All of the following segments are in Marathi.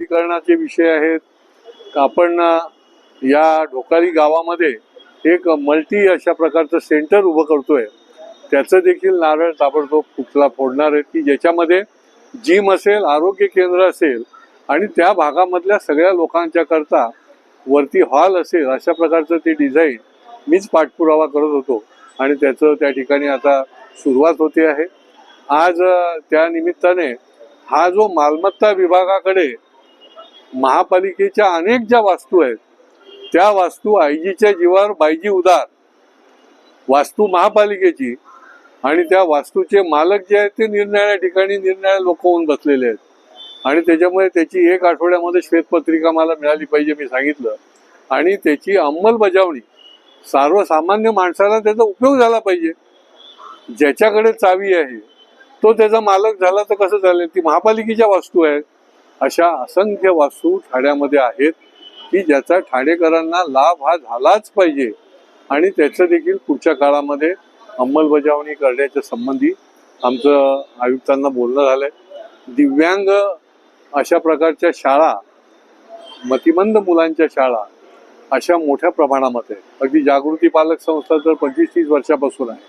विलीनीकरणाचे विषय आहेत. आपण या ढोकारी गावामध्ये एक मल्टी अशा प्रकारचं सेंटर उभं करतोय. त्याचं देखील नारळ ताबडतोब कुठला फोडणार आहे की ज्याच्यामध्ये जिम असेल आरोग्य केंद्र असेल आणि त्या भागामधल्या सगळ्या लोकांच्या करता वरती हॉल असेल अशा प्रकारचं ते डिझाईन मीच पाठपुरावा करत होतो. आणि त्याचं त्या ठिकाणी आता सुरुवात होते आहे. आज त्या निमित्ताने हा जो मालमत्ता विभागाकडे महापालिकेच्या अनेक ज्या वास्तू आहेत त्या वास्तू आयजीच्या जीवावर बायजी उदार. वास्तू महापालिकेची आणि त्या वास्तूचे मालक जे आहेत ते निरनिराळ्या ठिकाणी निरनिराळे लोक होऊन बसलेले आहेत. आणि त्याच्यामुळे त्याची एक आठवड्यामध्ये श्वेतपत्रिका मला मिळाली पाहिजे मी सांगितलं. आणि त्याची अंमलबजावणी सर्वसामान्य माणसाला त्याचा उपयोग झाला पाहिजे. ज्याच्याकडे चावी आहे तो त्याचा मालक झाला तर कसं चालेल? ती महापालिकेच्या वास्तू आहेत अशा असंख्य वास्तू ठाण्यामध्ये आहेत की ज्याचा ठाणेकरांना लाभ हा झालाच पाहिजे. आणि त्याचं देखील पुढच्या काळामध्ये अंमलबजावणी करण्याच्या संबंधी आमचं आयुक्तांना बोलणं झालंय. दिव्यांग अशा प्रकारच्या शाळा मतिमंद मुलांच्या शाळा अशा मोठ्या प्रमाणामध्ये अगदी जागृती पालक संस्था तर पंचवीस तीस वर्षापासून आहे.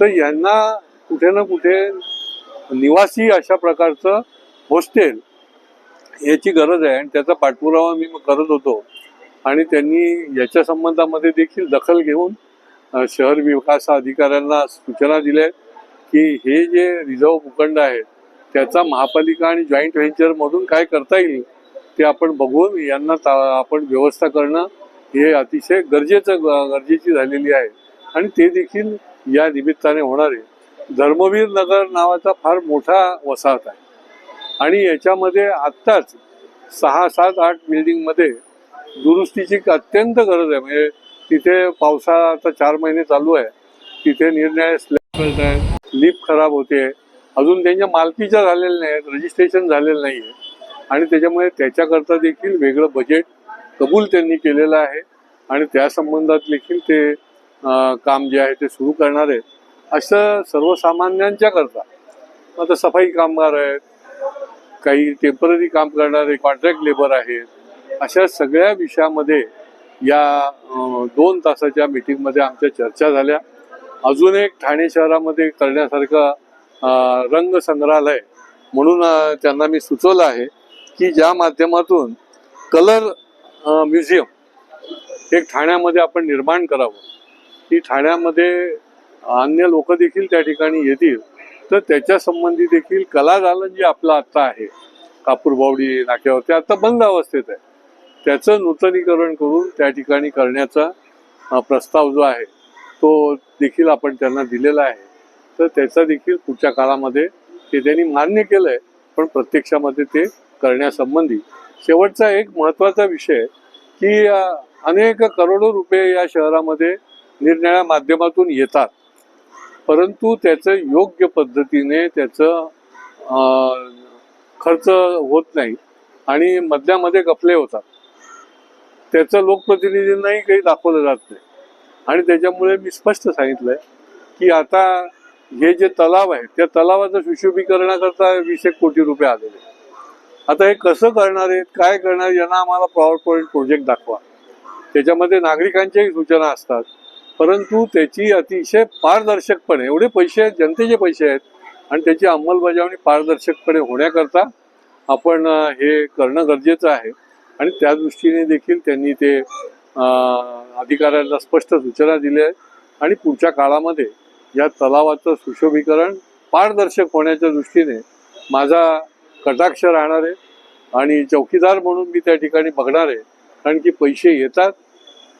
तर यांना कुठे ना कुठे निवासी अशा प्रकारचं हॉस्टेल याची गरज आहे आणि त्याचा पाठपुरावा मी करत होतो. आणि त्यांनी याच्या संबंधामध्ये देखील दखल घेऊन शहर विकास अधिकाऱ्यांना सूचना दिल्या आहेत की हे जे रिझर्व भूखंड आहेत त्याचा महापालिका आणि जॉईंट व्हेंचरमधून काय करता येईल ते आपण बघून यांना ता- आपण व्यवस्था करणं हे अतिशय गरजेचं गरजेची झालेली आहे. आणि ते देखील या निमित्ताने होणार आहे. धर्मवीर नगर नावाचा फार मोठा वसाहत आहे. आणि याच्यामध्ये आत्ताच सहा सात आठ बिल्डिंगमध्ये दुरुस्तीची अत्यंत गरज आहे. म्हणजे तिथे पावसाळा आता चार महिने चालू आहे. तिथे निर्णय स्लॅब मिळत आहेत लिफ्ट खराब होते. अजून त्यांच्या मालकीच्या झालेल्या नाही आहेत रजिस्ट्रेशन झालेलं नाही आहे आणि त्याच्यामुळे त्याच्याकरता देखील वेगळं बजेट कबूल त्यांनी केलेलं आहे. आणि त्या संबंधात देखील ते काम जे आहे ते सुरू करणार आहेत. असं सर्वसामान्यांच्या करता आता सफाई कामगार आहेत. काही टेंपररी काम करणारे कॉन्ट्रॅक्ट लेबर आहेत. अशा सगळ्या विषयामध्ये या दोन तासाच्या मिटिंगमध्ये आमच्या चर्चा झाल्या. अजून एक ठाणे शहरामध्ये करण्यासारखं रंग संग्रहालय म्हणून त्यांना मी सुचवलं आहे की ज्या माध्यमातून कलर म्युझियम एक ठाण्यामध्ये आपण निर्माण करावं. की ठाण्यामध्ये अन्य लोक देखील त्या ठिकाणी येतील. तर त्याच्या संबंधी देखील कला दालन जे आपलं आत्ता आहे कापूरबावडी नाक्यावर ते आता बंद अवस्थेत आहे. त्याचं नूतनीकरण करून त्या ठिकाणी करण्याचा प्रस्ताव जो आहे तो देखील आपण त्यांना दिलेला आहे. तर त्याचा देखील पुढच्या काळामध्ये ते त्यांनी मान्य केलं आहे पण प्रत्यक्षामध्ये ते करण्यासंबंधी. शेवटचा एक महत्त्वाचा विषय की अनेक करोडो रुपये या शहरामध्ये निरनिळ्या माध्यमातून येतात. परंतु त्याचं योग्य पद्धतीने त्याचं खर्च होत नाही आणि मधल्यामध्ये गफले होतात. त्याचं लोकप्रतिनिधींनाही काही दाखवलं जात नाही. आणि त्याच्यामुळे मी स्पष्ट सांगितलंय की आता हे जे तलाव आहे त्या तलावाचं सुशोभीकरणाकरता वीस एक कोटी रुपये आलेले आता हे कसं करणार आहेत काय करणार यांना आम्हाला पॉवर पॉईंट प्रोजेक्ट दाखवा. त्याच्यामध्ये नागरिकांच्याही सूचना असतात. परंतु त्याची अतिशय पारदर्शकपणे एवढे पैसे आहेत जनतेचे पैसे आहेत आणि त्याची अंमलबजावणी पारदर्शकपणे होण्याकरता आपण हे करणं गरजेचं आहे. आणि त्या दृष्टीने देखील त्यांनी ते अधिकाऱ्यांना स्पष्ट सूचना दिल्या आहेत. आणि पुढच्या काळामध्ये या तलावाचं सुशोभीकरण पारदर्शक होण्याच्या दृष्टीने माझा कटाक्ष राहणार आहे. आणि चौकीदार म्हणून मी त्या ठिकाणी बघणार आहे. कारण की पैसे येतात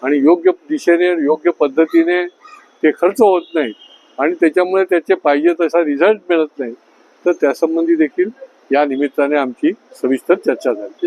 आणि योग्य दिशेने योग्य पद्धतीने ते खर्च होत नाही. आणि त्याच्यामुळे त्याचे पाहिजे तसा रिझल्ट मिळत नाही. तर त्यासंबंधी देखील या निमित्ताने आमची सविस्तर चर्चा झाली.